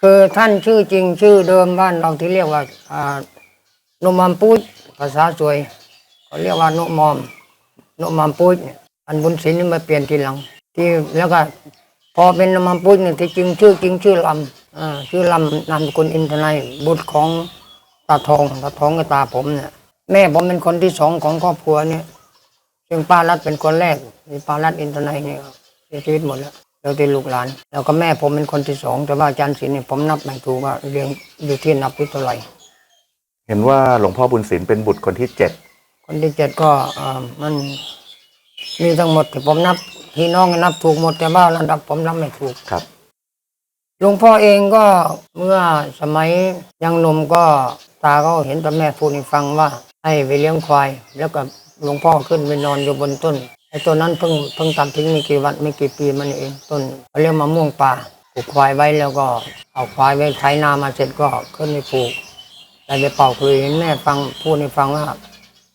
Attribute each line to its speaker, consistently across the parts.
Speaker 1: คือท่านชื่อจริงชื่อเดิมบ้านเราที่เรียกว่าอ่านุมามปุ้ยภาษาสวยเขาเรียกว่านุมอมนุมามปุ้ยอันบุญศิลป์นี่มาเปลี่ยนทีหลัง ที่แล้วก็พอเป็นนุมามปุ้ยเนี่ยที่จริงชื่อจริงชื่อลำอ่าชื่อลำนามสกุลอินทนายบุตรของตาทองตาทองกับตาผมเนี่ยแม่ผมเป็นคนที่สองของครอบครัวเนี่ยซึ่งป้ารัดเป็นคนแรกมีป้ารัดอินทนายเนี่ยเสียชีวิตหมดแล้ว แล้วที่ลูกหลาน แล้วก็แม่ผมเป็นคนที่สองแต่ว่าอาจารย์ศิลป์เนี่ยผมนับไม่ถูกว่าเรียงอยู่ที่นับที่เท่าไหร่
Speaker 2: เห็นว่าหลวงพ่อบุญศิลป์เป็นบุตรคนที่เจ็ด
Speaker 1: คนที่เจ็ดก็เอ่อมันมีทั้งหมดที่ผมนับพี่น้องนับถูกหมดแต่ว่าระดับผมนับไม่ถูก
Speaker 2: ครับ
Speaker 1: หลวงพ่อเองก็เมื่อสมัยยังหนุ่มก็ตาก็เห็นแต่แม่พูดให้ฟังว่า ให้ไปเลี้ยงควาย แล้วก็หลวงพ่อขึ้นไปนอนอยู่บนต้น ไอ้ต้นนั้นเพิ่งเพิ่งตัดทิ้งไม่กี่วันไม่กี่ปีมันเองต้นเขาเรียกมะม่วงป่าปลูกควายไว้แล้วก็ เอาควายไว้ไถนามาเสร็จก็ขึ้นไปปลูกได้ไปเป่าคุยแม่ฟังพูดให้ฟังว่า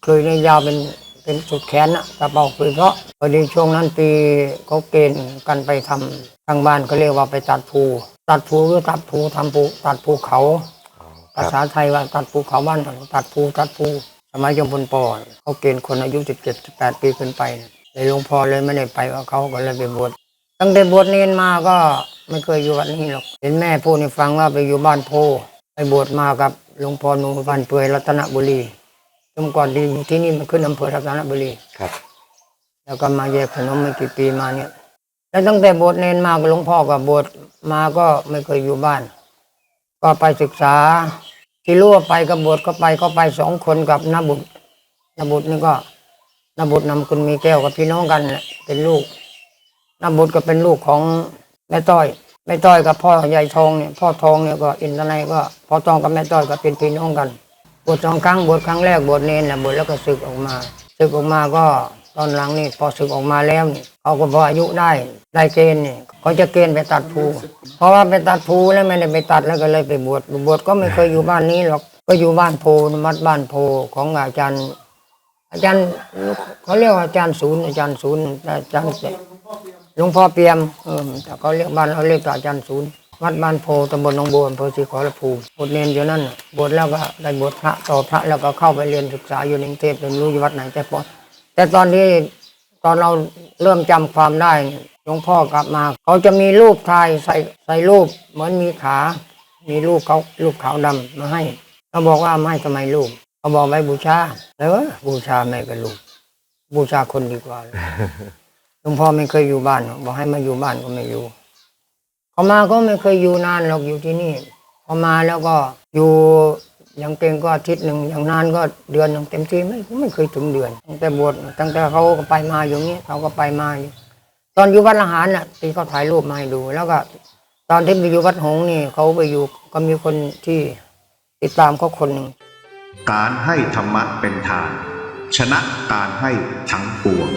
Speaker 1: คุยนี่ยาวเป็นเป็นสุดแขนนะกระเป๋าคุยเพราะพอดีช่วงนั้นปีเขาเกณฑ์กันไปทำทางบ้านก็เรียกว่าไปตัดภูตัดภูหรือตัดภูทำภูตัดภูเขาภาษาไทยว่าตัดภูเขาบ้านตัดภูตัดภูสมัยยมพลปอนเขาเกณฑ์คนอายุสิบเจ็ดแปดปีขึ้นไป เลยหลวงพ่อเลยไม่ได้ไปกับเขาก็เลยไปบวชตั้งแต่บวชเนนมาก็ไม่เคยอยู่วัดนี้หรอกเห็นแม่พูดให้ฟังว่าไปอยู่บ้านโพไปบวชมากับหลวงพ่อหนูบ้านเปื่อยรัตนบุรีสมก่อนที่อยู่ที่นี่มันขึ้นอำเภอรัตนบุรี
Speaker 2: ครับ
Speaker 1: แล้วก็มาแยกขนมไม่กี่ปีมาเนี่ย แล้วตั้งแต่บวชเนนมากับหลวงพ่อกับบวชมาก็ไม่เคยอยู่บ้าน ก็ไปศึกษา ที่รู้ว่าไปกับบวชก็ไปก็ไปสองคนกับนบุตรนบุตรนี่ก็ นบุตรนำคุณมีแก้วกับพี่น้องกันแหละเป็นลูกนบุตรก็เป็นลูกของแม่ต้อยแม่ต้อยกับพ่อใหญ่ทองเนี่ยพ่อทองเนี่ยก็อินทนายก็พ่อทองกับแม่ต้อยก็เป็นพี่น้องกันบวชสองครั้งบวชครั้งแรกบวชเนนแหละบวชแล้วก็ศึกออกมาศึกออกมาก็ตอนหลังนี่พอศึกออกมาแล้วนี่เขาก็พออายุได้ได้เกณฑ์นี่เขาจะเกณฑ์ไปตัดภูเพราะว่าไปตัดภูแล้วไม่ได้ไปตัดแล้วก็เลยไปบวชบวชก็ไม่เคยอยู่บ้านนี้หรอกก็อยู่บ้านโพมัดบ้านโพของอาจารย์ อาจารย์เขาเรียกว่าอาจารย์ศูนย์อาจารย์ศูนย์อาจารย์หลวงพ่อเปียมเออแต่เขาเรียกบ้านเราเรียกอาจารย์ศูนย์วัดบ้านโพตำบลหนองบัวอำเภอศรีขอรภูมิบวชเนนอยู่นั่นบวชแล้วก็ได้บวชพระต่อพระแล้วก็เข้าไปเรียนศึกษาอยู่ในกรุงเทพเป็นรู้อยู่วัดไหนแต่พอแต่ตอนที่ตอนเราเริ่มจำความได้หลวงพ่อกลับมา เขาจะมีรูปถ่ายใส่ใส่รูปเหมือนมีขา มีรูปเขารูปขาวดำมาให้เขาบอกว่าไม่ทำไมรูป เขาบอกไว้บูชาแล้วบูชาไม่เป็นรูปบูชาคนดีกว่าหลวงพ่อไม่เคยอยู่บ้านหรอกบอกให้มาอยู่บ้านก็ไม่อยู่เขามาก็ไม่เคยอยู่นานหรอกอยู่ที่นี่พอมาแล้วก็อยู่อย่างเก่งก็อาทิตย์หนึ่งอย่างนานก็เดือนหนึ่งเต็มที่ไม่ไม่เคยถึงเดือนตั้งแต่บวชตั้งแต่เขาก็ไปมาอยู่นี้เขาก็ไปมาอยู่ตอนอยู่วัดละหารน่ะที่เขาถ่ายรูปมาให้ดู แล้วก็ ตอนที่ไปอยู่วัดหงส์นี่เขาไปอยู่ก็มีคนที่ติดตามเขาคนหนึ่ง
Speaker 3: การให้ธรรมะเป็นทาน ชนะการให้ทั้งปวง